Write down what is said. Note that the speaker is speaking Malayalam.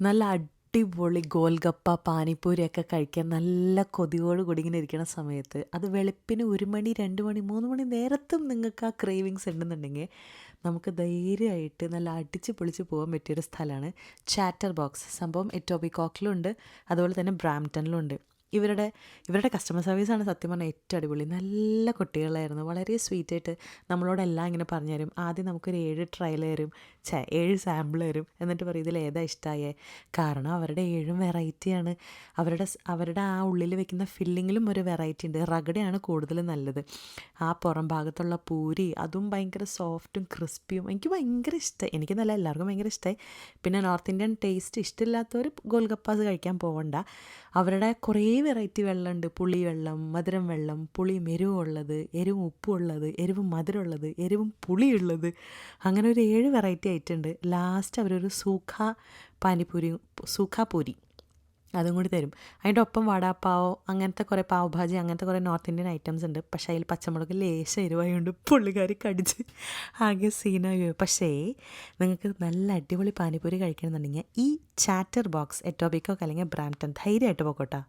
നല്ല അടിപൊളി ഗോൽഗപ്പ പാനിപ്പൂരിയൊക്കെ കഴിക്കാൻ നല്ല കൊതിയോട് കൂടി ഇങ്ങനെ ഇരിക്കുന്ന സമയത്ത് അത് വെളുപ്പിന് ഒരു മണി രണ്ട് മണി മൂന്ന് മണി നേരത്തും നിങ്ങൾക്ക് ആ ക്രേവിങ്സ് ഉണ്ടെന്നുണ്ടെങ്കിൽ നമുക്ക് ധൈര്യമായിട്ട് നല്ല അടിച്ച് പൊളിച്ച് പോകാൻ പറ്റിയൊരു സ്ഥലമാണ് ചാറ്റർ ബോക്സ്. സംഭവം എറ്റോപിക്കോക്കിലുണ്ട് അതുപോലെ തന്നെ ബ്രാംപ്ടണിലും ഉണ്ട് ഇവരുടെ ഇവരുടെ കസ്റ്റമർ സർവീസാണ് സത്യം പറഞ്ഞാൽ ഏറ്റവും അടിപൊളി. നല്ല കുട്ടികളായിരുന്നു. വളരെ സ്വീറ്റായിട്ട് നമ്മളോടെല്ലാം ഇങ്ങനെ പറഞ്ഞു തരും. ആദ്യം നമുക്കൊരു ഏഴ് ട്രയൽ തരും. ഛേ ഏഴ് സാമ്പിൾ തരും. എന്നിട്ട് പറയും ഇതിൽ ഏതാ ഇഷ്ടമായേ കാരണം അവരുടെ ഏഴും വെറൈറ്റിയാണ് അവരുടെ അവരുടെ ആ ഉള്ളിൽ വെക്കുന്ന ഫില്ലിങ്ങിലും ഒരു വെറൈറ്റി ഉണ്ട്. റഗഡയാണ് കൂടുതൽ നല്ലത്. ആ പുറം ഭാഗത്തുള്ള പൂരി അതും ഭയങ്കര സോഫ്റ്റും ക്രിസ്പിയും എനിക്ക് ഭയങ്കര ഇഷ്ടമായി എനിക്ക് നല്ല എല്ലാവർക്കും ഭയങ്കര ഇഷ്ടമായി പിന്നെ നോർത്ത് ഇന്ത്യൻ ടേസ്റ്റ് ഇഷ്ടമില്ലാത്തവർ ഗോൽഗപ്പാസ് കഴിക്കാൻ പോകണ്ട അവരുടെ കുറേ വെറൈറ്റി വെള്ളമുണ്ട്. പുളി വെള്ളം മധുരം വെള്ളം പുളിയും എരിവും ഉള്ളത് എരിവും ഉപ്പും ഉള്ളത് എരിവും മധുരം ഉള്ളത് എരിവും പുളിയുള്ളത്. അങ്ങനെ ഒരു ഏഴ് വെറൈറ്റി ആയിട്ടുണ്ട്. ലാസ്റ്റ് അവരൊരു സൂഖ പാനിപ്പൂരി സൂഖ പൂരി. അതും കൂടി തരും. അതിന്റെ ഒപ്പം വടാപ്പാവോ അങ്ങനത്തെ കുറേ പാവ് ഭാജി അങ്ങനത്തെ കുറേ നോർത്ത് ഇന്ത്യൻ ഐറ്റംസ് ഉണ്ട്. പക്ഷേ അതിൽ പച്ചമുളക് ലേശം എരിവായതുകൊണ്ട് പുള്ളിക്കാരി കടിച്ച് ആകെ സീനായി. പക്ഷേ നിങ്ങൾക്ക് നല്ല അടിപൊളി പാനിപ്പൂരി കഴിക്കണമെന്നുണ്ടെങ്കിൽ ഈ ചാറ്റർ ബോക്സ് എറ്റോബിക്കോ അല്ലെങ്കിൽ ബ്രാംപ്ടൺ ധൈര്യമായിട്ട് പോക്കോട്ടാ.